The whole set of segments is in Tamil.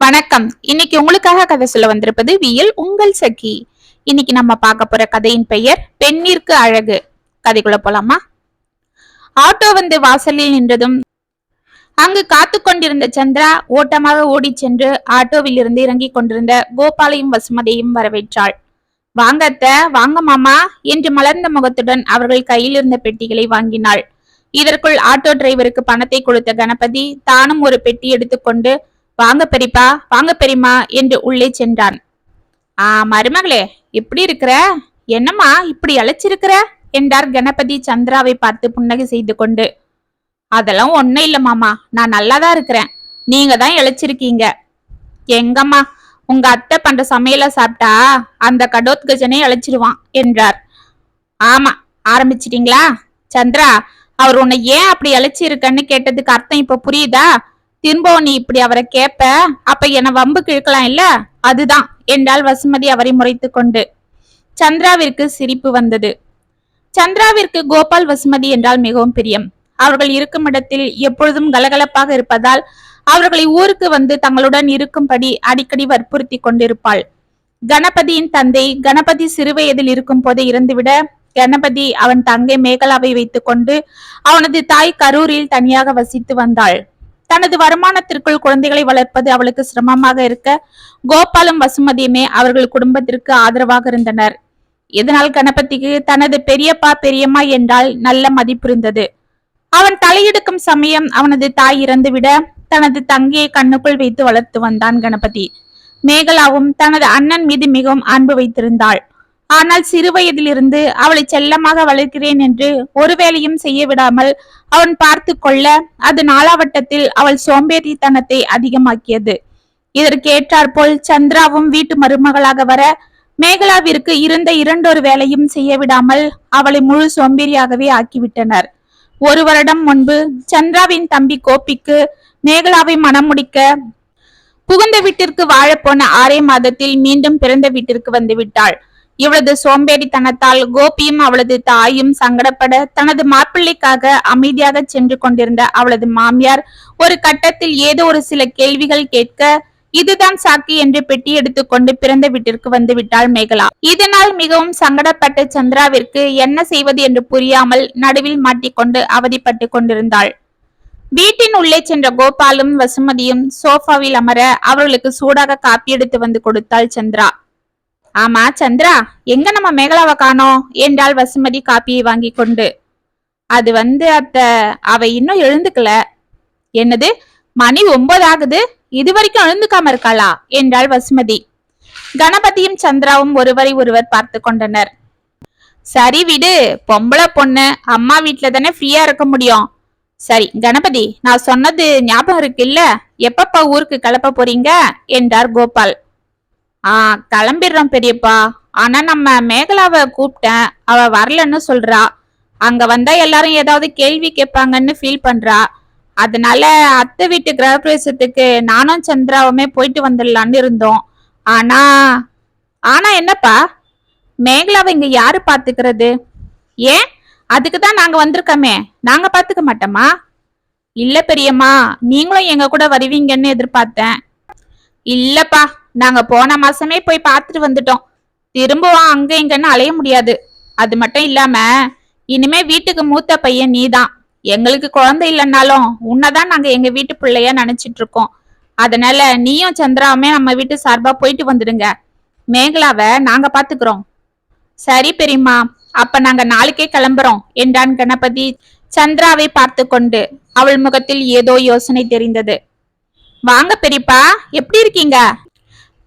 வணக்கம். இன்னைக்கு உங்களுக்காக கதை சொல்ல வந்திருப்பது வியல் உங்கள் சகி. இன்னைக்கு நம்ம பார்க்க போற கதையின் பெயர் பெண்ணிற்கு அழகு. கதைக்குள்ள போலாமா? ஆட்டோ வந்து வாசலில் நின்றதும் அங்கு காத்து கொண்டிருந்த சந்திரா ஓட்டமாக ஓடி சென்று ஆட்டோவில் இருந்து இறங்கிக் கொண்டிருந்த கோபாலையும் வசுமதியையும் வரவேற்றாள். வாங்கத்த வாங்க மாமா என்று மலர்ந்த முகத்துடன் அவர்கள் கையில் இருந்த பெட்டிகளை வாங்கினாள். இதற்குள் ஆட்டோ டிரைவருக்கு பணத்தை கொடுத்த கணபதி தானும் ஒரு பெட்டி எடுத்துக்கொண்டு வாங்க பெரியப்பா வாங்க பெரியம்மா என்று உள்ளே சென்றான். ஆ மருமகளே எப்படி இருக்கிற? என்னம்மா இப்படி அழைச்சிருக்கிற? என்றார் கணபதி சந்திராவை பார்த்து புன்னகை செய்து கொண்டு. அதெல்லாம் ஒன்றும் இல்ல மாமா நான் நல்லாதான் இருக்கிறேன். நீங்க தான் இழைச்சிருக்கீங்க. எங்கம்மா உங்க அத்தை பண்ற சமையல சாப்பிட்டா அந்த கடோத்கஜனை அழைச்சிருவான் என்றார். ஆமா ஆரம்பிச்சிட்டீங்களா? சந்திரா அவர் உன்னை ஏன் அப்படி அழைச்சிருக்கன்னு கேட்டதுக்கு அர்த்தம் இப்ப புரியுதா? திரும்பவும் நீ இப்படி அவரை கேப்ப அப்ப என்ன வம்பு கிழக்கலாம் இல்ல? அதுதான். என்றால் வசுமதி அவரை முறைத்து கொண்டு. சந்திராவிற்கு சிரிப்பு வந்தது. சந்திராவிற்கு கோபால் வசுமதி என்றால் மிகவும் பிரியம். அவர்கள் இருக்கும் இடத்தில் எப்பொழுதும் கலகலப்பாக இருப்பதால் அவர்களை ஊருக்கு வந்து தங்களுடன் இருக்கும்படி அடிக்கடி வற்புறுத்தி கொண்டிருப்பாள். கணபதியின் தந்தை கணபதி சிறுவயதில் இருக்கும் போதே இறந்துவிட கணபதி அவன் தங்கை மேகலாவை வைத்துக்கொண்டு அவனது தாய் கரூரில் தனியாக வசித்து வந்தாள். தனது வருமானத்திற்குள் குழந்தைகளை வளர்ப்பது அவளுக்கு சிரமமாக இருக்க கோபாலும் வசுமதியுமே அவர்கள் குடும்பத்திற்கு ஆதரவாக இருந்தனர். இதனால் கணபதிக்கு தனது பெரியப்பா பெரியம்மா என்றால் நல்ல மதிப்பு இருந்தது அவன் தலையெடுக்கும் சமயம் அவனது தாய் இறந்துவிட தனது தங்கையை கண்ணுக்குள் வைத்து வளர்த்து வந்தான் கணபதி. மேகலாவும் தனது அண்ணன் மீது மிகவும் அன்பு வைத்திருந்தாள். ஆனால் சிறுவயதிலிருந்து அவளை செல்லமாக வளர்க்கிறேன் என்று ஒரு வேலையும் செய்ய விடாமல் அவன் பார்த்து கொள்ள அது நாளாவட்டத்தில் அவள் சோம்பேறித்தனத்தை அதிகமாக்கியது. இதற்கு ஏற்றாற்போல் சந்திராவும் வீட்டு மருமகளாக வர மேகலாவிற்கு இருந்த இரண்டொரு வேலையும் செய்ய விடாமல் அவளை முழு சோம்பேறியாகவே ஆக்கிவிட்டனர். ஒரு வருடம் முன்பு சந்திராவின் தம்பி கோபிக்கு மேகலாவை மனம் முடிக்க புகுந்த வீட்டிற்கு வாழப்போன ஆறே மாதத்தில் மீண்டும் பிறந்த வீட்டிற்கு வந்துவிட்டாள் இவளது சோம்பேறித்தனத்தால் கோபியும் அவளது தாயும் சங்கடப்பட தனது மாப்பிள்ளைக்காக அமைதியாக சென்று கொண்டிருந்த அவளது மாமியார் ஒரு கட்டத்தில் ஏதோ ஒரு சில கேள்விகள் கேட்க இதுதான் சாக்கி என்று பெட்டி எடுத்துக்கொண்டு பிறந்த வீட்டிற்கு வந்து விட்டாள் மேகலா. இதனால் மிகவும் சங்கடப்பட்ட சந்திராவிற்கு என்ன செய்வது என்று புரியாமல் நடுவில் மாட்டிக்கொண்டு அவதிப்பட்டு கொண்டிருந்தாள். வீட்டின் உள்ளே சென்ற கோபாலும் வசுமதியும் சோஃபாவில் அமர அவர்களுக்கு சூடாக காப்பி எடுத்து வந்து கொடுத்தாள் சந்திரா. ஆமா சந்திரா எங்க நம்ம மேகலாவை காணோம்? என்றாள் வசுமதி காப்பியை வாங்கி கொண்டு. அது வந்து அத்த அவ இன்னும் எழுந்துக்கல. என்னது? மணி ஒன்பது ஆகுது. இது வரைக்கும் எழுந்துக்காம இருக்காளா? என்றாள் வசுமதி. கணபதியும் சந்திராவும் ஒருவரை ஒருவர் பார்த்து கொண்டனர். சரி விடு பொம்பளை பொண்ணு அம்மா வீட்டுல தானே ஃப்ரீயா இருக்க முடியும். சரி கணபதி நான் சொன்னது ஞாபகம் இருக்கு இல்ல எப்பப்பா ஊருக்கு கிளப்ப போறீங்க? என்றார் கோபால். ஆ கிளம்பிடுறோம் பெரியப்பா. ஆனா நம்ம மேகலாவை கூப்பிட்டேன். அவ வரலன்னு சொல்றா. அங்க வந்தா எல்லாரும் ஏதாவது கேள்வி கேட்பாங்கன்னு ஃபீல் பண்றா. அதனால அத்தை வீட்டு கிரகப்பிரவேசத்துக்கு நானும் சந்திராவுமே போயிட்டு வந்துடலான்னு இருந்தோம். ஆனா ஆனா என்னப்பா? மேகலாவை இங்க யாரு பாத்துக்கிறது? ஏன்? அதுக்கு தான் நாங்க வந்திருக்கோமே. நாங்க பாத்துக்க மாட்டோமா? இல்ல பெரியம்மா நீங்களும் எங்க கூட வருவீங்கன்னு எதிர்பார்த்தேன். இல்லப்பா நாங்க போன மாசமே போய் பார்த்துட்டு வந்துட்டோம். திரும்பவும் அங்க இங்கன்னு அலைய முடியாது. அது மட்டும் இல்லாம இனிமே வீட்டுக்கு மூத்த பையன் நீதான். எங்களுக்கு குழந்தை இல்லைன்னாலும் உன்னதான் நாங்க எங்க வீட்டு பிள்ளையா நினைச்சிட்டு இருக்கோம். அதனால நீயும் சந்திராவுமே நம்ம வீட்டு சார்பா போயிட்டு வந்துடுங்க. மேகலாவை நாங்க பாத்துக்கிறோம். சரி பெரியம்மா அப்ப நாங்க நாளைக்கே கிளம்புறோம். என்றான் கணபதி. சந்திராவை பார்த்து கொண்டு அவள் முகத்தில் ஏதோ யோசனை தெரிந்தது. வாங்க பெரியப்பா எப்படி இருக்கீங்க?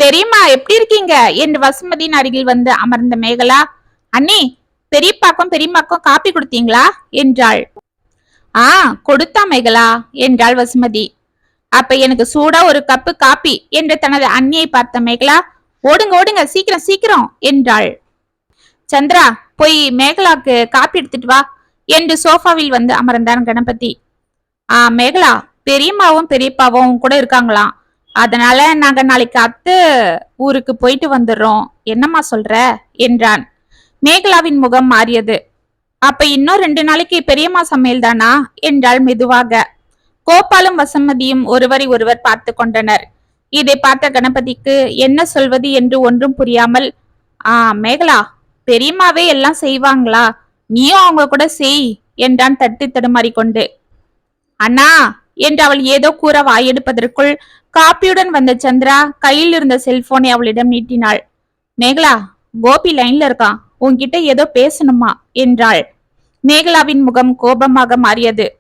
பெரியம்மா எப்படி இருக்கீங்க? என்று வசுமதியின் அருகில் வந்து அமர்ந்த மேகலா அண்ணி பெரியப்பாக்கும் பெரியம்மாக்கும் காப்பி கொடுத்தீங்களா? என்றாள். ஆ கொடுத்தா மேகலா என்றாள் வசுமதி. அப்ப எனக்கு சூடா ஒரு கப்பு காப்பி என்று தனது அண்ணியை பார்த்த மேகலா ஓடுங்க ஓடுங்க சீக்கிரம் சீக்கிரம் என்றாள். சந்திரா போய் மேகலாக்கு காப்பி எடுத்துட்டு வா என்று சோஃபாவில் வந்து அமர்ந்தான் கணபதி. ஆ மேகலா பெரியம்மாவும் பெரியப்பாவும் கூட இருக்காங்களாம். அதனால நாங்க நாளைக்கு அத்து ஊருக்கு போயிட்டு வந்துடுறோம். என்னம்மா சொல்ற? என்றான். மேகலாவின் முகம் மாறியது. அப்ப இன்னும் ரெண்டு நாளைக்கு பெரியம்மா சமையல் தானா? என்றாள் மெதுவாக. கோபாலும் வசமதியும் ஒருவரை ஒருவர் பார்த்து கொண்டனர். இதை பார்த்த கணபதிக்கு என்ன சொல்வது என்று ஒன்றும் புரியாமல் ஆ மேகலா பெரியம்மாவே எல்லாம் செய்வாங்களா? நீயும் அவங்க கூட செய் என்றான் தட்டி தடுமாறிக்கொண்டு. அண்ணா என்று அவள் ஏதோ கூற வாயெடுப்பதற்குள் காப்பியுடன் வந்த சந்திரா கையில் இருந்த செல்போனை அவளிடம் நீட்டினாள். மேகலா கோபி லைன்ல இருக்கான் உன்கிட்ட ஏதோ பேசணுமா? என்றாள். மேகலாவின் முகம் கோபமாக மாறியது.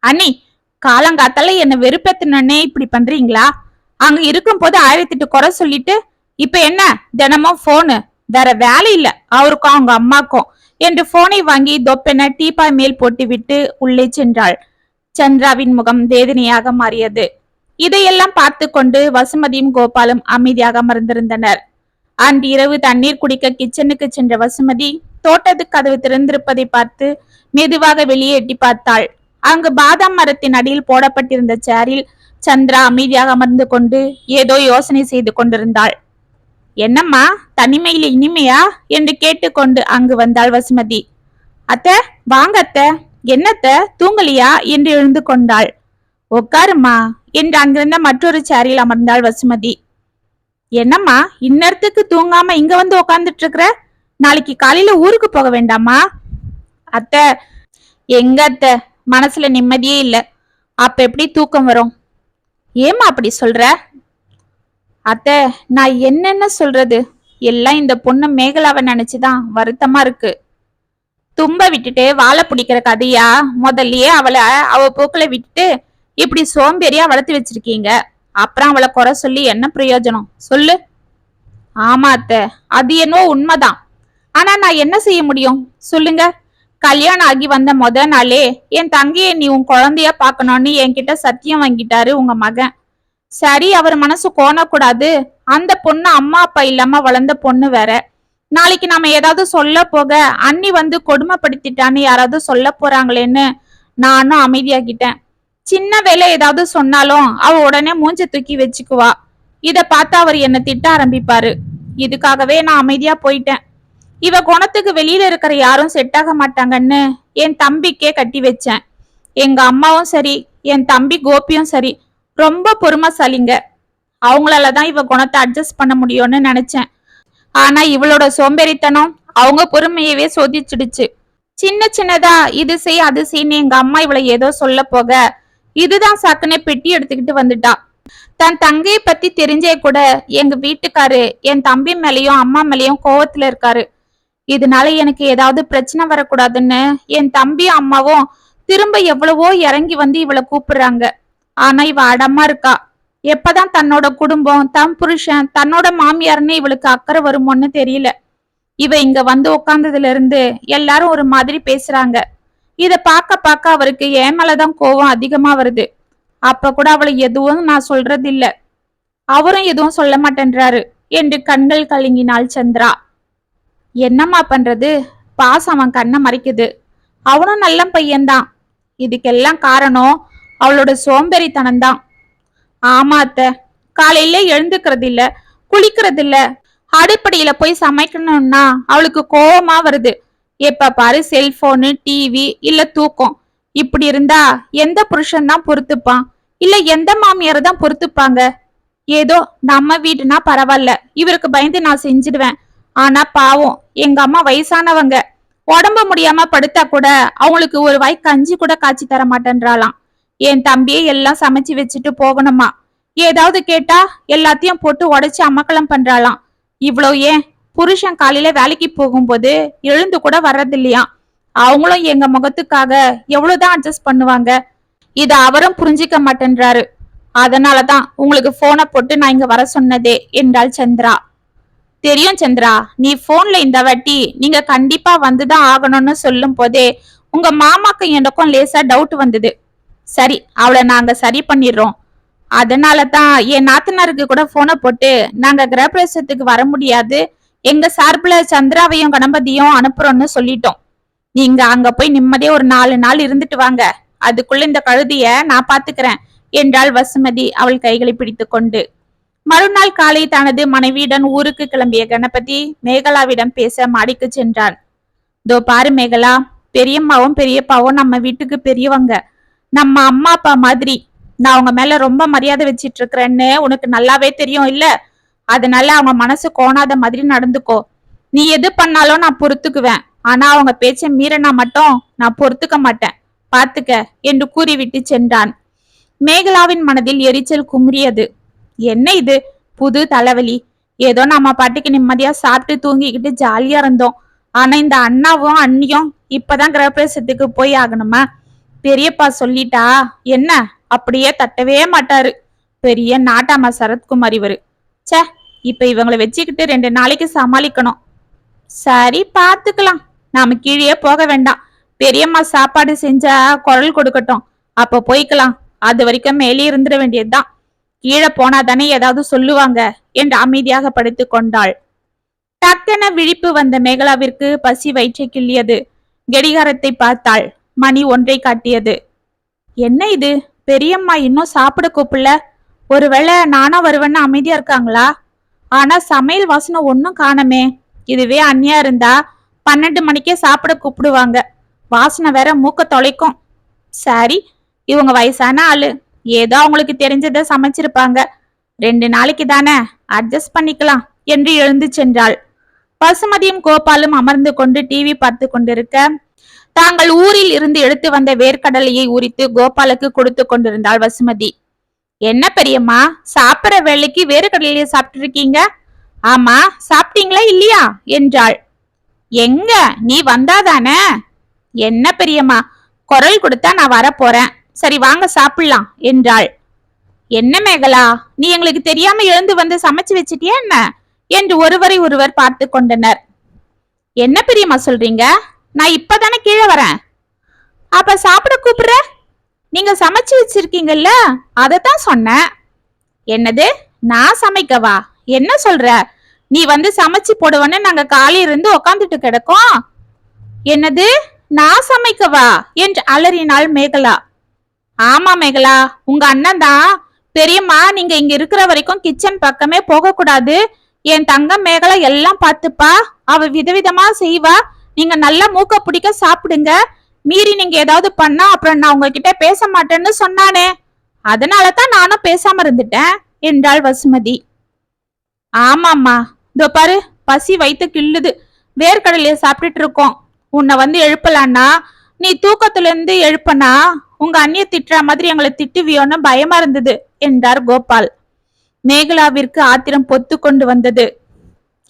அண்ணி காலங்காத்தால என்ன வெறுப்பத்தினே இப்படி பண்றீங்களா? அங்க இருக்கும் போது ஆயிரத்தி எட்டு குறை சொல்லிட்டு இப்ப என்ன? தினமும் போனு வேற வேலை இல்ல. அவருக்கும் அவங்க அம்மாக்கும். என்று போனை வாங்கி தொப்பென டீப்பாய் மேல் போட்டு விட்டு உள்ளே சென்றாள். சந்திராவின் முகம் வேதனையாக மாறியது. இதையெல்லாம் பார்த்து கொண்டு வசுமதியும் கோபாலும் அமைதியாக அமர்ந்திருந்தனர். அன்று இரவு தண்ணீர் குடிக்க கிச்சனுக்கு சென்ற வசுமதி தோட்டத்து கதவு திறந்திருப்பதை பார்த்து மெதுவாக வெளியே எட்டி பார்த்தாள். அங்கு பாதாம் மரத்தின் அடியில் போடப்பட்டிருந்த சேரில் சந்திரா அமைதியாக அமர்ந்து கொண்டு ஏதோ யோசனை செய்து கொண்டிருந்தாள். என்னம்மா தனிமையில இனிமையா? என்று கேட்டுக்கொண்டு அங்கு வந்தாள் வசுமதி. அத்த வாங்க அத்தை. என்னத்த தூங்கலியா? என்று எழுந்து கொண்டாள். உக்காருமா என்று அங்கிருந்த மற்றொரு சேரில் அமர்ந்தாள் வசுமதி. என்னம்மா இந்நேரத்துக்கு தூங்காம இங்க வந்து உக்காந்துட்டு இருக்கிற நாளைக்கு காலையில ஊருக்கு போக வேண்டாமா? அத்த எங்க அத்த? மனசுல நிம்மதியே இல்ல. அப்ப எப்படி தூக்கம் வரும்? ஏம்மா அப்படி சொல்ற? அத்த நான் என்னென்ன சொல்றது? எல்லாம் இந்த பொண்ணு மேகலாவை நினைச்சுதான் வருத்தமா இருக்கு. தும்ப விட்டுட்டு வாழை பிடிக்கிற கதையா? முதல்லயே அவளை அவ போக்குல விட்டுட்டு இப்படி சோம்பேறியா வளர்த்து வச்சிருக்கீங்க. அப்புறம் அவளை குறை சொல்லி என்ன பிரயோஜனம்? சொல்லு. ஆமா அத்த அது என்னவோ உண்மைதான். ஆனா நான் என்ன செய்ய முடியும்? சொல்லுங்க. கல்யாணம் ஆகி வந்த முத நாளே என் தங்கையை நீ உன் குழந்தைய பார்க்கணும்னு என்கிட்ட சத்தியம் வாங்கிட்டாரு உங்க மகன். சரி அவர் மனசு கோணக்கூடாது. அந்த பொண்ணு அம்மா அப்பா இல்லாம வளர்ந்த பொண்ணு வேற. நாளைக்கு நாம ஏதாவது சொல்ல போக அண்ணி வந்து கொடுமைப்படுத்திட்டான்னு யாராவது சொல்ல போறாங்களேன்னு நானும் அமைதியாகிட்டேன். சின்ன வேலை ஏதாவது சொன்னாலும் அவ உடனே மூஞ்ச தூக்கி வச்சுக்குவா. இத பார்த்து அவர் என்ன திட்ட ஆரம்பிப்பாரு. இதுக்காகவே நான் அமைதியா போயிட்டேன். இவ குணத்துக்கு வெளியில இருக்கிற யாரும் செட் ஆக மாட்டாங்கன்னு என் தம்பிக்கே கட்டி வச்சேன். எங்க அம்மாவும் சரி என் தம்பி கோபியும் சரி. ரொம்ப பொறுமைசாலிங்க. அவங்களால தான் இவ குணத்தை அட்ஜஸ்ட் பண்ண முடியும்னு நினைச்சேன். ஆனா இவளோட சோம்பேறித்தனம் அவங்க பொறுமையவே சோதிச்சிடுச்சு. சின்ன சின்னதா இது செய் அது செய்ன்னு எங்க அம்மா இவளை ஏதோ சொல்ல போக இதுதான் சாக்குனே பெட்டி எடுத்துக்கிட்டு வந்துட்டா. தன் தங்கையை பத்தி தெரிஞ்சே கூட எங்க வீட்டுக்காரு என் தம்பி மேலயும் அம்மா மேலயும் கோவத்துல இருக்காரு. இதனால எனக்கு ஏதாவது பிரச்சனை வரக்கூடாதுன்னு என் தம்பி அம்மாவும் திரும்ப எவ்வளவோ இறங்கி வந்து இவளை கூப்பிடுறாங்க. ஆனா இவ அடமா இருக்கா. எப்பதான் தன்னோட குடும்பம் தன் புருஷன் தன்னோட மாமியார்னு இவளுக்கு அக்கறை வருமோன்னு தெரியல. இவ இங்க வந்து உட்கார்ந்ததுல இருந்து எல்லாரும் ஒரு மாதிரி பேசுறாங்க. இத பார்க்க பார்க்க அவருக்கு ஏமலதான் மேலதான் கோவம் அதிகமா வருது. அப்ப கூட அவளை எதுவும் நான் சொல்றது இல்ல அவரும் எதுவும் சொல்ல மாட்டேன்றாரு. என்று கண்கள் கலங்கினாள் சந்திரா. என்னம்மா பண்றது? பாசம் அவன் கண்ணை மறைக்குது. அவனும் நல்ல பையன்தான். இதுக்கெல்லாம் காரணம் அவளோட சோம்பேறித்தனம் தான் ஆமா அத்த. காலையில எழுந்துக்கிறது இல்ல குளிக்கிறது இல்ல அடிப்படையில போய் சமைக்கணும்னா அவளுக்கு கோவமா வருது. எப்ப பாரு செல்போனு டிவி இல்ல தூக்கம். இப்படி இருந்தா எந்த புருஷன் தான் பொறுத்துப்பான்? இல்ல எந்த மாமியார் தான் பொறுத்துப்பாங்க? ஏதோ நம்ம வீடுனா பரவாயில்ல. இவருக்கு பயந்து நான் செஞ்சிடுவேன். ஆனா பாவம் எங்க அம்மா வயசானவங்க. உடம்பு முடியாம படுத்தா கூட அவங்களுக்கு ஒரு வாய் கஞ்சி கூட காய்ச்சி தர மாட்டேன்றாளாம் என் தம்பியை எல்லாம் சமைச்சு வச்சுட்டு போகணுமா? ஏதாவது கேட்டா எல்லாத்தையும் போட்டு உடைச்சு அமக்கலம் பண்றாளாம். இவ்வளோ ஏன்? புருஷன் காலையில வேலைக்கு போகும்போது எழுந்து கூட வர்றதில்லையா? அவங்களும் எங்க முகத்துக்காக எவ்வளவுதான் அட்ஜஸ்ட் பண்ணுவாங்க? இத அவரும் புரிஞ்சிக்க மாட்டேன்றாரு. அதனாலதான் உங்களுக்கு போனை போட்டு நான் இங்க வர சொன்னதே என்றாள் சந்திரா. தெரியும் சந்திரா நீ போன்ல இந்த வாட்டி நீங்க கண்டிப்பா வந்துதான் ஆகணும்னு சொல்லும் போதே உங்க மாமாக்கு எனக்கும் லேசா டவுட் வந்தது. சரி அவளை நாங்க சரி பண்ணிடுறோம். அதனால தான் என் நாத்தனாருக்கு கூட போனை போட்டு நாங்க கிரகப்பிரவேசத்துக்கு வர முடியாது. எங்க சார்பில் சந்திராவையும் கணபதியும் அனுப்புறோம்னு சொல்லிட்டோம். நீங்க அங்க போய் நிம்மதியா ஒரு நாலு நாள் இருந்துட்டு வாங்க. அதுக்குள்ள இந்த கழுதிய நான் பாத்துக்கிறேன் என்றாள் வசுமதி அவள் கைகளை பிடித்து கொண்டு. மறுநாள் காலை தனது மனைவியுடன் ஊருக்கு கிளம்பிய கணபதி மேகலாவிடம் பேச மாடிக்கு சென்றான் தோ பாரு மேகலா பெரியம்மாவும் பெரியப்பாவும் நம்ம வீட்டுக்கு பெரியவங்க. நம்ம அம்மா அப்பா மாதிரி நான் அவங்க மேல ரொம்ப மரியாதை வச்சிட்டு இருக்கிறேன்னு உனக்கு நல்லாவே தெரியும் இல்ல? அதனால அவங்க மனசு கோணாத மாதிரி நடந்துக்கோ. நீ எது பண்ணாலும் நான் பொறுத்துக்குவேன். ஆனா அவங்க பேச்ச மீறினா மட்டும் நான் பொறுத்துக்க மாட்டேன். பாத்துக்க என்று கூறிவிட்டு சென்றான். மேகலாவின் மனதில் எரிச்சல் குமுறியது. என்ன இது? புது தலைவலி. ஏதோ நம்ம பாட்டுக்கு நிம்மதியா சாப்பிட்டு தூங்கிக்கிட்டு ஜாலியா இருந்தோம். ஆனா இந்த அண்ணாவும் அண்ணியும் இப்பதான் கிரகப்பிரசத்துக்கு போய் ஆகணுமா? பெரியப்பா சொல்லிட்டா என்ன? அப்படியே தட்டவே மாட்டாரு. பெரிய நாட்டாமா சரத்குமார் இவரு. ச்சே இப்ப இவங்களை வச்சுக்கிட்டு ரெண்டு நாளைக்கு சமாளிக்கணும். சரி பாத்துக்கலாம். நாம கீழே போக வேண்டாம். பெரியம்மா சாப்பாடு செஞ்சா குரல் கொடுக்கட்டும். அப்ப போய்க்கலாம். அது வரைக்கும் மேலே இருந்துட வேண்டியதுதான். கீழே போனா தானே ஏதாவது சொல்லுவாங்க என்று அமைதியாக படுத்து கொண்டாள். டக்கென விழிப்பு வந்த மேகலாவிற்கு பசி வயிற்றை கிள்ளியது. கடிகாரத்தை பார்த்தாள். மணி ஒன்றை காட்டியது. என்ன இது? பெரியம்மா இன்னும் சாப்பிட கூப்பிடல. ஒருவேளை நானா வருவேன்னு அமைதியா இருக்காங்களா? ஆனா சமையல் வாசனை ஒன்னும் காணமே. இதுவே அந்நியா இருந்தா பன்னெண்டு மணிக்கே சாப்பிட கூப்பிடுவாங்க. வாசனை வேற மூக்க தொலைக்கும். சரி இவங்க வயசான ஆளு. ஏதோ அவங்களுக்கு தெரிஞ்சதை சமைச்சிருப்பாங்க. ரெண்டு நாளைக்கு தானே அட்ஜஸ்ட் பண்ணிக்கலாம் என்று எழுந்து சென்றாள். பசுமதியும் கோபாலும் அமர்ந்து கொண்டு டிவி பார்த்து கொண்டிருக்க தாங்கள் ஊரில் இருந்து எடுத்து வந்த வேர்க்கடலையை உரித்து கோபாலுக்கு கொடுத்து கொண்டிருந்தாள் வசுமதி. என்ன பெரியம்மா சாப்பிட்ற வேலைக்கு வேர்க்கடலையை சாப்பிட்டு இருக்கீங்க ஆமா சாப்பிட்டீங்களா இல்லையா? என்றாள். எங்க? நீ வந்தாதானே? என்ன பெரியம்மா குரல் கொடுத்தா நான் வரப்போறேன். சரி வாங்க சாப்பிடலாம் என்றாள். என்ன மேகலா நீ எங்களுக்கு தெரியாம எழுந்து வந்து சமைச்சு வச்சிட்டியா என்ன? என்று ஒருவரை ஒருவர் பார்த்து கொண்டனர். என்ன பெரியம்மா சொல்றீங்க? நான் இப்பதானே கீழே வரேன். அப்ப சாப்பிட கூப்பிடுற? நீங்க சமைச்சு வச்சிருக்கீங்கல்ல அதத்தான் சொன்னேன். என்னது? நான் சமைக்கவா? என்ன சொல்ற? நீ வந்து சமைச்சு போடுவன்னு நாங்க காலையில இருந்து உக்காந்துட்டு கிடக்கோம். என்னது? நான் சமைக்கவா? என்று அலறினாள் மேகலா. ஆமா மேகலா உங்க அண்ணன் தான். பெரியம்மா நீங்க இங்க இருக்கிற வரைக்கும் கிச்சன் பக்கமே போக கூடாது என் தங்கம் மேகலா எல்லாம் பார்த்துப்பா. அவ விதவிதமா செய்வா. நீங்க நல்லா மூக்க பிடிக்க சாப்பிடுங்க. மீறி நீங்க ஏதாவது பண்ணா அப்புறம் நான் உங்ககிட்ட பேச மாட்டேன்னு சொன்னானே. அதனால தான் நானும் பேசாம இருந்துட்டேன் என்றாள் வசுமதி. ஆமாம்மா. இதோ பாரு பசி வைத்து கிள்ளுது. வேர்க்கடலைய சாப்பிட்டுட்டு இருக்கோம். உன்னை வந்து எழுப்பலான்னா நீ தூக்கத்துல இருந்து எழுப்பனா உங்க அண்ணிய திட்டுற மாதிரி எங்களை திட்டுவியோன்னு பயமா இருந்தது என்றார் கோபால். மேகலாவிற்கு ஆத்திரம் பொத்து கொண்டு வந்தது.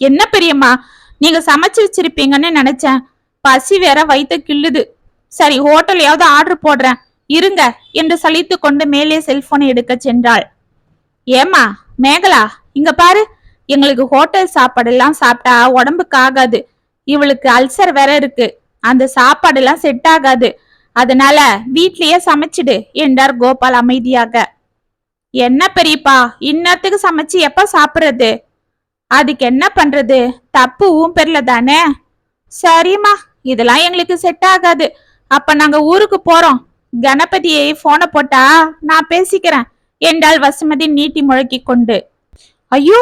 என்ன பெரியம்மா? நீங்க சமைச்சு வச்சிருப்பீங்கன்னு நினைச்சேன். பசி வேற வயித்த கிள்ளுது. சரி ஹோட்டலையாவது ஆர்டர் போடுறேன். இருங்க என்று சலித்து கொண்டு மேலே செல்போனை எடுக்க சென்றாள். ஏமா மேகலா இங்க பாரு. எங்களுக்கு ஹோட்டல் சாப்பாடெல்லாம் சாப்பிட்டா உடம்புக்கு ஆகாது. இவளுக்கு அல்சர் வேற இருக்கு. அந்த சாப்பாடெல்லாம் செட் ஆகாது. அதனால வீட்லயே சமைச்சிடு என்றார் கோபால் அமைதியாக. என்ன பெரியப்பா இன்னத்துக்கு சமைச்சு எப்ப சாப்பிடுறது? அதுக்கு என்ன பண்றது? தப்பு உன் பேர்ல தானே? சரிம்மா இதெல்லாம் எங்களுக்கு செட் ஆகாது. அப்ப நாங்க ஊருக்கு போறோம். கணபதியை போனை போட்டா நான் பேசிக்கிறேன். என்றாள் வசுமதி நீட்டி முழக்கி கொண்டு. ஐயோ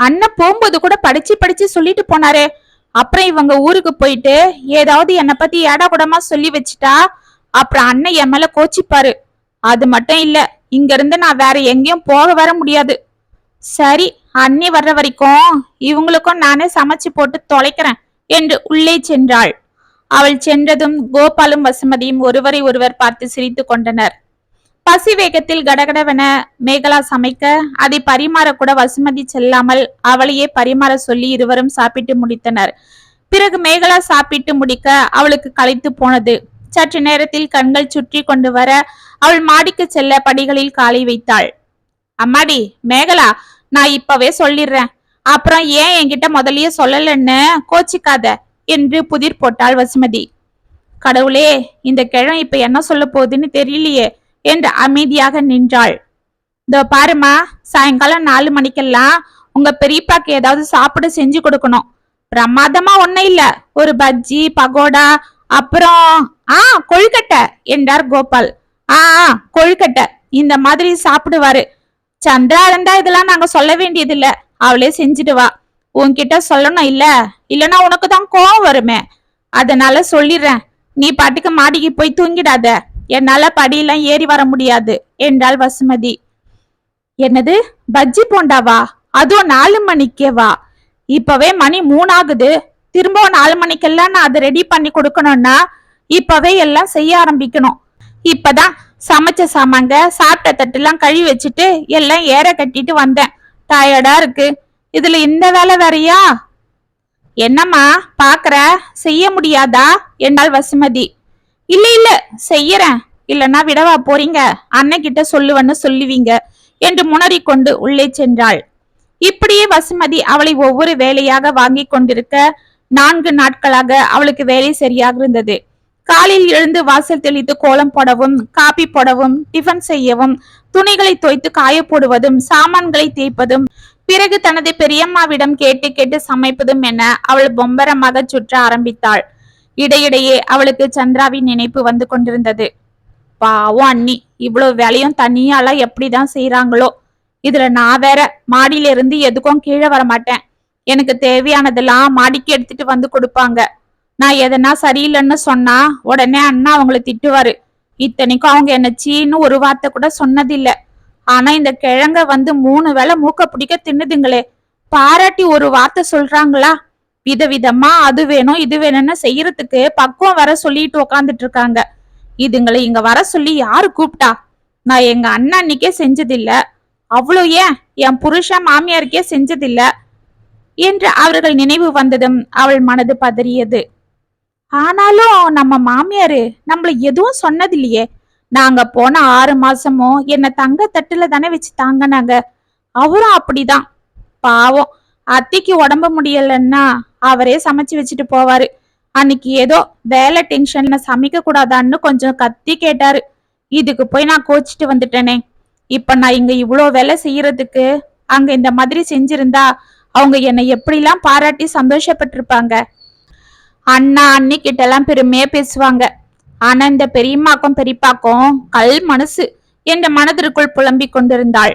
அண்ணன் போகும்போது கூட படிச்சு படிச்சு சொல்லிட்டு போனாரே. அப்புறம் இவங்க ஊருக்கு போயிட்டு ஏதாவது என்னை பத்தி ஏடா கூடமா சொல்லி வச்சுட்டா அப்புறம் அண்ணன் என் மேல கோச்சிப்பாரு. அது மட்டும் இல்ல இங்க இருந்து நான் வேற எங்கேயும் போக வர முடியாது. சரி அண்ணி வர்ற வரைக்கும் இவங்களுக்கும் நானே சமைச்சு போட்டு தொலைக்கிறேன் என்று உள்ளே சென்றாள். அவள் சென்றதும் கோபாலும் வசுமதியும் ஒருவரை ஒருவர் பார்த்து சிரித்து கொண்டனர். பசி வேகத்தில் கடகடவென மேகலா சமைக்க அதை பரிமாறக்கூட வசுமதி செல்லாமல் அவளையே பரிமாற சொல்லி இருவரும் சாப்பிட்டு முடித்தனர். பிறகு மேகலா சாப்பிட்டு முடிக்க அவளுக்கு களைத்து போனது. சற்று நேரத்தில் கண்கள் சுற்றி கொண்டு வர அவள் மாடிக்கு செல்ல படிகளில் காலை வைத்தாள். அம்மாடி மேகலா நான் இப்பவே சொல்லிடுறேன். அப்புறம் ஏன் என்கிட்ட முதல்லயே சொல்லலன்னு கோச்சிக்காத என்று புதிர் போட்டாள் வசுமதி. கடவுளே இந்த கிழம் இப்ப என்ன சொல்ல போகுதுன்னு தெரியலையே என்று அமைதியாக நின்றாள். இதோ பாருமா சாயங்காலம் நாலு மணிக்கெல்லாம் உங்க பெரியப்பாக்கு ஏதாவது சாப்பிட செஞ்சு கொடுக்கணும். பிரமாதமா ஒண்ணும் இல்ல. ஒரு பஜ்ஜி பகோடா அப்புறம் ஆ கொழுக்கட்டை என்றார் கோபால். ஆ ஆ, கொழுக்கட்டை. இந்த மாதிரி சாப்பிடுவாரு. சந்திரா இதெல்லாம் நாங்க சொல்ல வேண்டியது இல்ல அவளே செஞ்சுடுவா. உன்கிட்ட சொல்லணும் இல்ல? இல்லனா உனக்கு தான் கோவம் வருமே. அதனால சொல்லிடுறேன். நீ பாட்டுக்கு மாடிக்கு போய் தூங்கிடாத. என்னால படியெல்லாம் ஏறி வர முடியாது. என்றாள் வசுமதி. என்னது? பஜ்ஜி போண்டாவா? அதுவும் நாலு மணிக்கே வா இப்பவே மணி மூணாகுது. திரும்பவும் நாலு மணிக்கெல்லாம் நான் அதை ரெடி பண்ணி கொடுக்கணும்னா இப்பவே எல்லாம் செய்ய ஆரம்பிக்கணும். இப்பதான் சமைச்ச சாமாங்க சாப்பிட்ட தட்டுலாம் கழுவி வச்சுட்டு எல்லாம் ஏற கட்டிட்டு வந்தேன். டயர்டா இருக்கு. இதுல இந்த வேலை வேறையா? என்னம்மா பாக்குற? செய்ய முடியாதா? என்னால் வசுமதி. இல்ல இல்ல செய்யறேன். இல்லனா விடவா போறீங்க? அண்ணன்கிட்ட சொல்லுவேன்னு சொல்லுவீங்க என்று முனறிக்கொண்டு உள்ளே சென்றாள். இப்படியே வசுமதி அவளை ஒவ்வொரு வேலையாக வாங்கி கொண்டிருக்க நான்கு நாட்களாக அவளுக்கு வேலை சரியாக இருந்தது. காலையில் எழுந்து வாசல் தெளித்து கோலம் போடவும் காப்பி போடவும் டிஃபன் செய்யவும் துணிகளை தோய்த்து காய போடுவதும் சாமான்களை தேய்ப்பதும் பிறகு தனது பெரியம்மாவிடம் கேட்டு கேட்டு சமைப்பதும் என அவள் பொம்பரமாக சுற்ற ஆரம்பித்தாள். இடையிடையே அவளுக்கு சந்திராவின் நினைப்பு வந்து கொண்டிருந்தது. பாவம் அண்ணி இவ்வளவு வேலையும் தனியால எப்படிதான் செய்யறாங்களோ இதுல நான் வேற மாடியில இருந்து எதுக்கும் கீழே வர மாட்டேன் எனக்கு தேவையானதெல்லாம் மாடிக்கு எடுத்துட்டு வந்து கொடுப்பாங்க. நான் எதனா சரியில்லைன்னு சொன்னா உடனே அண்ணா அவங்கள திட்டுவாரு. இத்தனைக்கும் அவங்க என்ன சீன்னு ஒரு வார்த்தை கூட சொன்னதில்ல. ஆனா இந்த கிழங்க வந்து மூணு வேளை மூக்க பிடிக்க தின்னுதுங்களே. பாராட்டி ஒரு வார்த்தை சொல்றாங்களா? விதவிதமா அது வேணும் இது வேணும்னு செய்யறதுக்கு பக்குவம் வர சொல்லிட்டு உக்காந்துட்டு இருக்காங்க. இதுங்களை இங்க வர சொல்லி யாரு கூப்பிட்டா? நான் எங்க அண்ணா அன்னைக்கே செஞ்சதில்ல. அவ்வளோ ஏன்? என் புருஷன் மாமியாருக்கே செஞ்சதில்ல. என்று அவர்கள் நினைவு வந்ததும் அவள் மனது பதறியது. ஆனாலும் நம்ம மாமியாரு நம்மள எதுவும் சொன்னதில்லையே. நாங்க போன ஆறு மாசமும் என்ன தங்க தட்டுல தானே வச்சு தாங்கினாங்க. அவரும் அப்படிதான். பாவம் அத்திக்கு உடம்பு முடியலன்னா அவரே சமைச்சு வச்சுட்டு போவாரு. அன்னைக்கு ஏதோ வேலை டென்ஷன்ல சமைக்க கூடாதான்னு கொஞ்சம் கத்தி கேட்டாரு. இதுக்கு போய் நான் கோச்சிட்டு வந்துட்டேனே. இப்ப நான் இங்க இவ்வளோ வேலை செய்யறதுக்கு அங்க இந்த மாதிரி செஞ்சிருந்தா அவங்க என்னை எப்படிலாம் பாராட்டி சந்தோஷப்பட்டிருப்பாங்க. அண்ணா அண்ணி கிட்ட எல்லாம் பெருமையா பேசுவாங்க. ஆனா இந்த பெரியம்மாக்கும் பெரியப்பாக்கும் கல் மனசு என்ற மனதிற்குள் புலம்பிக் கொண்டிருந்தாள்.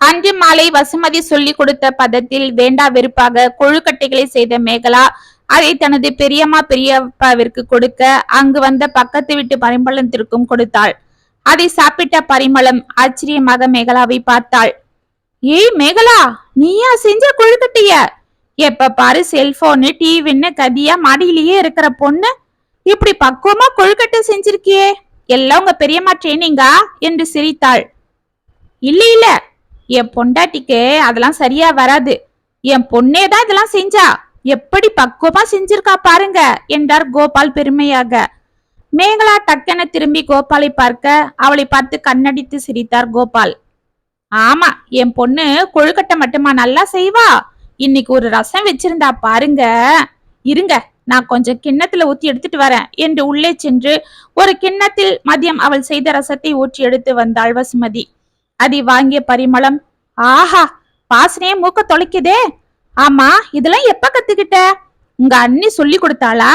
அன்று மாலை வசுமதி சொல்லி கொடுத்த பதத்தில் வேண்டா வெறுப்பாக கொழுக்கட்டைகளை செய்த மேகலா அதை தனது பெரியம்மா பெரியப்பாவிற்கு கொடுக்க அங்கு வந்த பக்கத்து வீட்டு பரிமளத்திற்கும் கொடுத்தாள். அதை சாப்பிட்ட பரிமளம் ஆச்சரியமாக மேகலாவை பார்த்தாள். ஏய் மேகலா நீயா செஞ்ச கொழுக்கட்டைய? எப்ப பாரு செல்போனு டிவின்னு கதியா மாடியிலேயே இருக்கிற பொண்ணு இப்படி பக்குவமா கொழுக்கட்டை செஞ்சிருக்கியே. எல்லாம் உங்க பெரியம்மா ட்ரைனிங்கா? என்று சிரித்தாள். இல்ல இல்ல. என் பொண்டாட்டிக்கு அதெல்லாம் சரியா வராது. என் பொண்ணே தான் இதெல்லாம் செஞ்சா. எப்படி பக்குவமா செஞ்சிருக்கா பாருங்க என்றார் கோபால் பெருமையாக. மேகலா டக்கென திரும்பி கோபாலை பார்க்க அவளை பார்த்து கண்ணடித்து சிரித்தார் கோபால். ஆமா என் பொண்ணு கொழுக்கட்டை மட்டுமா நல்லா செய்வா? இன்னைக்கு ஒரு ரசம் வச்சிருந்தா பாருங்க. இருங்க நான் கொஞ்சம் கிண்ணத்துல ஊத்தி எடுத்துட்டு வரேன். என்று உள்ளே சென்று ஒரு கிண்ணத்தில் மதியம் அவள் செய்த ரசத்தை ஊற்றி எடுத்து வந்தாள் வசுமதி. அதை வாங்கிய பரிமளம். ஆஹா வாசனையே மூக்க தொலைக்குதே. ஆமா இதெல்லாம் எப்ப கத்துக்கிட்ட? உங்க அண்ணி சொல்லி கொடுத்தாளா?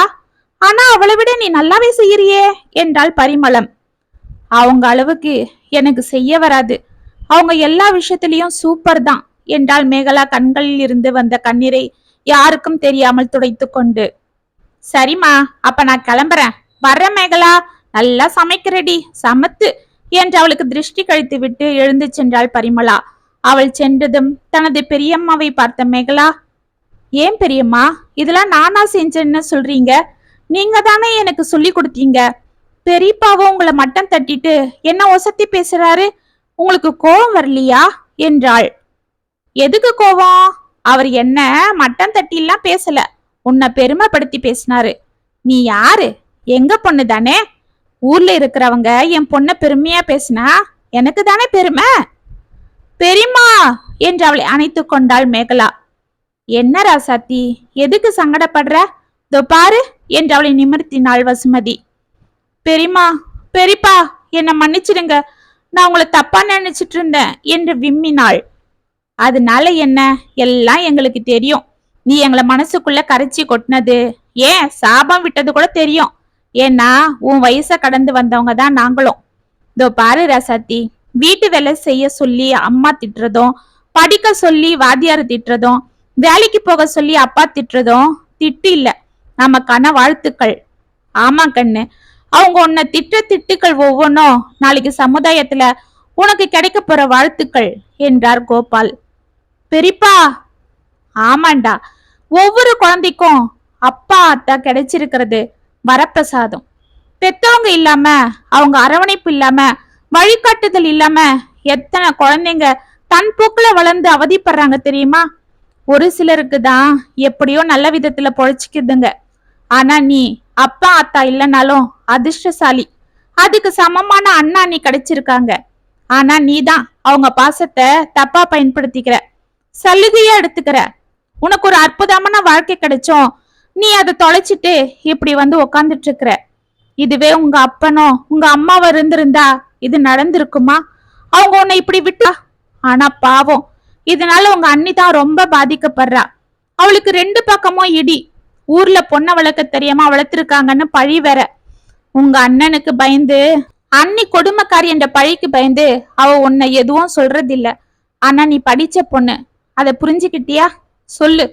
ஆனா அவளை விட நீ நல்லாவே செய்யறியே என்றாள் பரிமளம். அவங்க அளவுக்கு எனக்கு செய்ய வராது. அவங்க எல்லா விஷயத்திலயும் சூப்பர் தான். என்றாள் மேகலா கண்களில் இருந்து வந்த கண்ணீரை யாருக்கும் தெரியாமல் துடைத்து கொண்டு. சரிம்மா அப்ப நான் கிளம்புறேன். வர்றேன் மேகலா. நல்லா சமைக்கிறடி. சமத்து என்று அவளுக்கு திருஷ்டி கழித்து விட்டு எழுந்து சென்றாள் பரிமளா. அவள் சென்றதும் தனது பெரியம்மாவை பார்த்த மேகலா ஏன் பெரியம்மா இதெல்லாம் நானா செஞ்சேன்னு சொல்றீங்க? நீங்க தானே எனக்கு சொல்லி கொடுத்தீங்க. பெரியப்பாவும் உங்களை மட்டம் தட்டிட்டு என்ன ஒசத்தி பேசுறாரு? உங்களுக்கு கோபம் வரலையா? என்றாள். எதுக்கு கோவம்? அவர் என்ன மட்டம் தட்டிலாம் பேசல. உன்னை பெருமைப்படுத்தி பேசினாரு. நீ யாரு? எங்க பொண்ணு தானே? ஊர்ல இருக்கிறவங்க என் பொண்ணை பெருமையா பேசினா எனக்கு தானே பெருமை? பெரியம்மா! என்று அவளை அணைத்து கொண்டாள் மேகலா. என்ன ராசாத்தி? எதுக்கு சங்கடப்படுற? இதோ பாரு என்று அவளை நிமிர்த்தினாள் வசுமதி. பெரியம்மா! பெரியப்பா! என்னை மன்னிச்சிடுங்க. நான் உங்களை தப்பா நினைச்சிட்டு இருந்தேன் என்று விம்மினாள். அதனால என்ன? எல்லாம் எங்களுக்கு தெரியும். நீ எங்களை மனசுக்குள்ள கரைச்சி கொட்டினது. ஏன்? சாபம் விட்டது கூட தெரியும். ஏன்னா உன் வயசை கடந்து வந்தவங்க தான் நாங்களும். இதோ பாரு ரசாத்தி. வீட்டு வேலை செய்ய சொல்லி அம்மா திட்டுறதும் படிக்க சொல்லி வாத்தியார் திட்டுறதும் வேலைக்கு போக சொல்லி அப்பா திட்டுறதும் திட்டு இல்ல. நமக்கான வாழ்த்துக்கள். ஆமா கண்ணு. அவங்க உன்னை திட்ட திட்டுக்கள் ஒவ்வொன்றும் நாளைக்கு சமுதாயத்துல உனக்கு கிடைக்க போற வாழ்த்துக்கள் என்றார் கோபால். பெரியப்பா. ஆமாண்டா. ஒவ்வொரு குழந்தைக்கும் அப்பா அத்தா கிடைச்சிருக்கிறது வரப்பிரசாதம். பெத்தவங்க இல்லாம அவங்க அரவணைப்பு இல்லாம வழிகாட்டுதல் இல்லாம எத்தனை குழந்தைங்க தன் போக்குல வளர்ந்து அவதிப்படுறாங்க தெரியுமா? ஒரு சிலருக்கு தான் எப்படியோ நல்ல விதத்துல பொழைச்சிக்குதுங்க. ஆனா நீ அப்பா அத்தா இல்லைனாலும் அதிர்ஷ்டசாலி. அதுக்கு சமமான அண்ணா நீ கிடைச்சிருக்காங்க. ஆனா நீ தான் அவங்க பாசத்தை தப்பா பயன்படுத்திக்கிற. சலுகையா எடுத்துக்கிற. உனக்கு ஒரு அற்புதமான வாழ்க்கை கிடைச்சோம். நீ அதை தொலைச்சிட்டு இப்படி வந்து உக்காந்துட்டு இருக்கிற இதுவே உங்க அப்பனோ உங்க அம்மாவ இருந்திருந்தா இது நடந்திருக்குமா? அவங்க உன்னை இப்படி விட்டா? ஆனா பாவம். இதனால உங்க அண்ணி தான் ரொம்ப பாதிக்கப்படுறா. அவளுக்கு ரெண்டு பக்கமும் இடி. ஊர்ல பொண்ணை வளர்க்க தெரியாம வளர்த்திருக்காங்கன்னு பழி வேற. உங்க அண்ணனுக்கு பயந்து அண்ணி கொடுமைக்காரி என்ற பழிக்கு பயந்து அவ உன்னை எதுவும் சொல்றதில்ல. ஆனா நீ படிச்ச பொண்ணு. அதை புரிஞ்சுக்கிட்டியா? சொல்லு.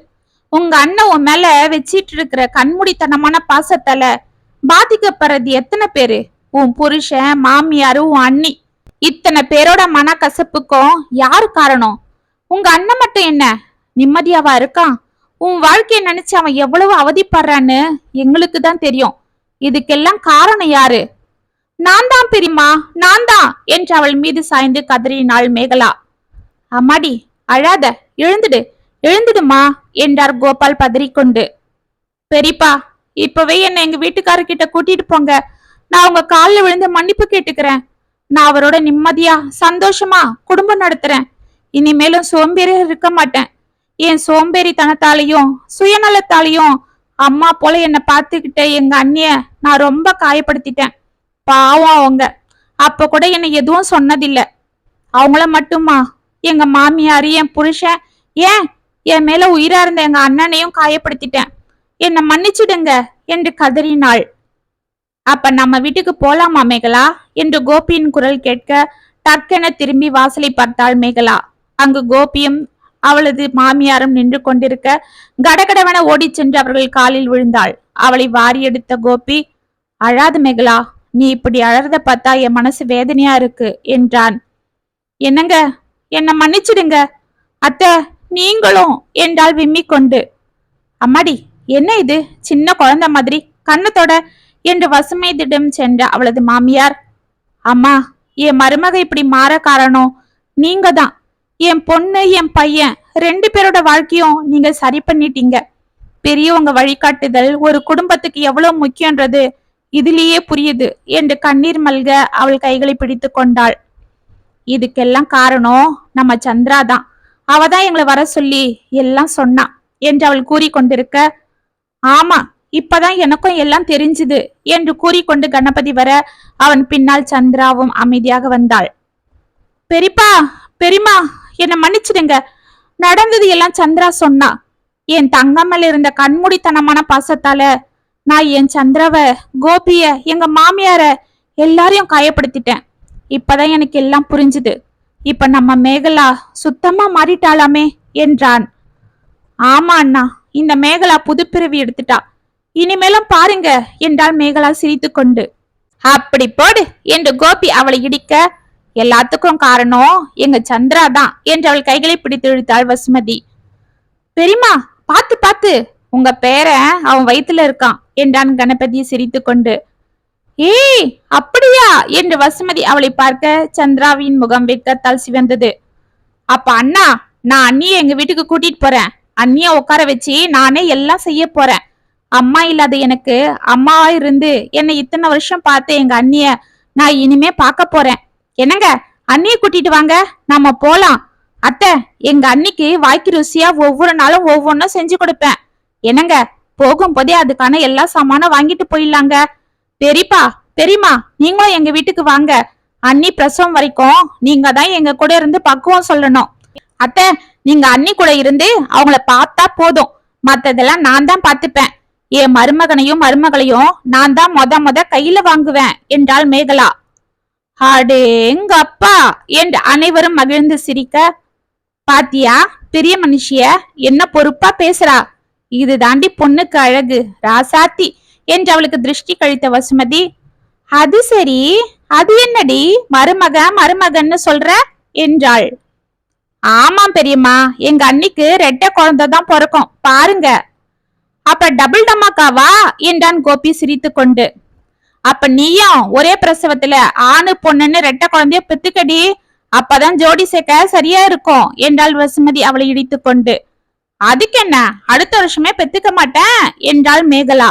உங்க அண்ணன் உன் மேல வச்சிட்டு இருக்கிற கண்மூடித்தனமான பாசத்தால பாதிக்கப்படுறது எத்தனை பேரு? உன் புருஷன் மாமியாரு உன் அண்ணி. இத்தனை பேரோட மனக்கசப்புக்கும் யாரு காரணம்? உங்க அண்ணன் மட்டும் என்ன? நிம்மதியாவா இருக்கான்? உன் வாழ்க்கையை நினைச்சு அவன் எவ்வளவு அவதிப்படுறான்னு எங்களுக்கு தான் தெரியும். இதுக்கெல்லாம் காரணம் யாரு? நான் தான் பெரியம்மா நான் தான்! என்று அவள் மீது சாய்ந்து கதறினாள் மேகலா. அம்மாடி அழாத. எழுந்துடு எழுந்துடுமா என்றார் கோபால் பதறிக்கொண்டு. பெரியப்பா இப்பவே என்னை எங்க வீட்டுக்காரர்கிட்ட கூட்டிட்டு போங்க. நான் உங்க காலில் விழுந்து மன்னிப்பு கேட்டுக்கிறேன். நான் அவரோட நிம்மதியா சந்தோஷமா குடும்பம் நடத்துறேன். இனிமேலும் சோம்பேறியா இருக்க மாட்டேன். என் சோம்பேறித்தனத்தாலையும் சுயநலத்தாலையும் அம்மா போல என்னை பார்த்துக்கிட்ட எங்க அண்ணிய நான் ரொம்ப காயப்படுத்திட்டேன். பாவம் அவங்க. அப்ப கூட என்னை எதுவும் சொன்னதில்லை. அவங்கள மட்டுமா? எங்க மாமியார் என் புருஷன் ஏன்? என் மேல உயிரா இருந்த எங்க அண்ணனையும் காயப்படுத்திட்டேன். என்னை மன்னிச்சிடுங்க என்று கதறினாள். அப்ப நம்ம வீட்டுக்கு போலாமா மேகலா? என்று கோபியின் குரல் கேட்க டக்கென திரும்பி வாசலை பார்த்தாள் மேகலா. அங்கு கோபியும் அவளது மாமியாரும் நின்று கொண்டிருக்க கடகடவென ஓடிச் சென்று அவர்கள் காலில் விழுந்தாள். அவளை வாரி எடுத்த கோபி அழாது மேகலா நீ இப்படி அழறத பார்த்தா என் மனசு வேதனையா இருக்கு என்றான். என்னங்க? என்ன மன்னிச்சிடுங்க. அத்தை நீங்களும் என்றால் விம்மிக் கொண்டு அம்மாடி என்ன இது? சின்ன குழந்தை மாதிரி கண்ணத்தோட என்று வசுமைதிடம் சென்ற அவளது மாமியார். அம்மா என் மருமக இப்படி மாற காரணம் நீங்க தான் என் பொண்ணு என் பையன் ரெண்டு பேரோட வாழ்க்கையும் நீங்க சரி பண்ணிட்டீங்க. பெரியவங்க வழிகாட்டுதல் ஒரு குடும்பத்துக்கு எவ்வளவு முக்கியன்றது இதிலேயே புரியுது என்று கண்ணீர் மல்க அவள் கைகளை பிடித்து கொண்டாள். இதுக்கெல்லாம் காரணம் நம்ம சந்திரா தான் அவதான் எங்களை வர சொல்லி எல்லாம் சொன்னா என்று அவள் கூறிக்கொண்டிருக்க ஆமா இப்பதான் எனக்கும் எல்லாம் தெரிஞ்சுது என்று கூறிக்கொண்டு கணபதி வர அவன் பின்னால் சந்திராவும் அமைதியாக வந்தாள். பெரியப்பா பெரியம்மா என்னை மன்னிச்சிடுங்க. நடந்தது எல்லாம் சந்திரா சொன்னா. என் தங்கம்மல் இருந்த கண்மூடித்தனமான பாசத்தால நான் என் சந்திராவை கோபிய எங்க மாமியார எல்லாரையும் காயப்படுத்திட்டேன். இப்பதான் எனக்கு எல்லாம் புரிஞ்சுது. இப்ப நம்ம மேகலா சுத்தமா மாறிட்டாளாமே என்றான். ஆமா அண்ணா இந்த மேகலா புதுப்பிறவி எடுத்துட்டா. இனிமேலும் பாருங்க என்றாள் மேகலா சிரித்துக்கொண்டு. அப்படி போடு என்று கோபி அவளை இடிக்க எல்லாத்துக்கும் காரணம் எங்க சந்திரா தான் என்று அவள் கைகளை பிடித்து இழுத்தாள் வசுமதி. பெரியமா பாத்து பாத்து உங்க பேரன் அவன் வயிற்றுல இருக்கான் என்றான் கணபதி சிரித்துக்கொண்டு. ஏய் அப்படியா? என்று வசுமதி அவளை பார்க்க சந்திராவின் முகம் வெட்கத்தால் சிவந்தது. அப்ப அண்ணா நான் அண்ணிய எங்க வீட்டுக்கு கூட்டிட்டு போறேன். அண்ணிய உட்கார வச்சு நானே எல்லாம் செய்ய போறேன். அம்மா இல்லாத எனக்கு அம்மாவா இருந்து என்னை இத்தனை வருஷம் பார்த்த எங்க அண்ணிய நான் இனிமே பார்க்க போறேன். என்னங்க அண்ணிய கூட்டிட்டு வாங்க. நாம போலாம். அத்தை எங்க அண்ணிக்கு வாய்க்கு ருசியா ஒவ்வொரு நாளும் ஒவ்வொன்றும் செஞ்சு கொடுப்பேன். என்னங்க போகும்போதே அதுக்கான எல்லா சாமானும் வாங்கிட்டு போயிடலாங்க. பெரியப்பா பெரியமா நீங்களும் எங்க வீட்டுக்கு வாங்க. அண்ணி பிரசவம் வரைக்கும் நீங்க தான் எங்க கூட இருந்து பக்குவம் சொல்லணும். அத்தை நீங்க அண்ணி கூட இருந்து அவங்கள பார்த்தா போதும். மத்ததெல்லாம் நான் தான் பார்த்துப்பேன். என் மருமகனையும் மருமகளையும் நான் தான் மொத மொத கையில வாங்குவேன் என்றாள் மேகலா. அடேங்கப்பா என்று அனைவரும் மகிழ்ந்து சிரிக்க. பாத்தியா பெரிய மனுஷிய என்ன பொறுப்பா பேசுறா? இது தாண்டி பொண்ணுக்கு அழகு ராசாத்தி. என்று அவளுக்கு திருஷ்டி கழித்த வசுமதி அது சரி அது என்னடி? மருமக மருமகன்னு சொல்ற? என்றாள். ஆமாம் பெரியம்மா எங்க அன்னிக்கு ரெட்டை குழந்தை தான் பிறக்கும் பாருங்க. அப்ப டபுள் டமாக்காவா? என்றான் கோபி சிரித்து கொண்டு அப்ப நீயும் ஒரே பிரசவத்துல ஆணு பொண்ணுன்னு ரெட்டை குழந்தைய பித்துக்கடி அப்பதான் ஜோடி சேர்க்க சரியா இருக்கும் என்றாள் வசுமதி அவளை இடித்து கொண்டு அதுக்கு என்ன அடுத்த வருஷமே பெத்துக்க மாட்டேன் என்றாள் மேகலா.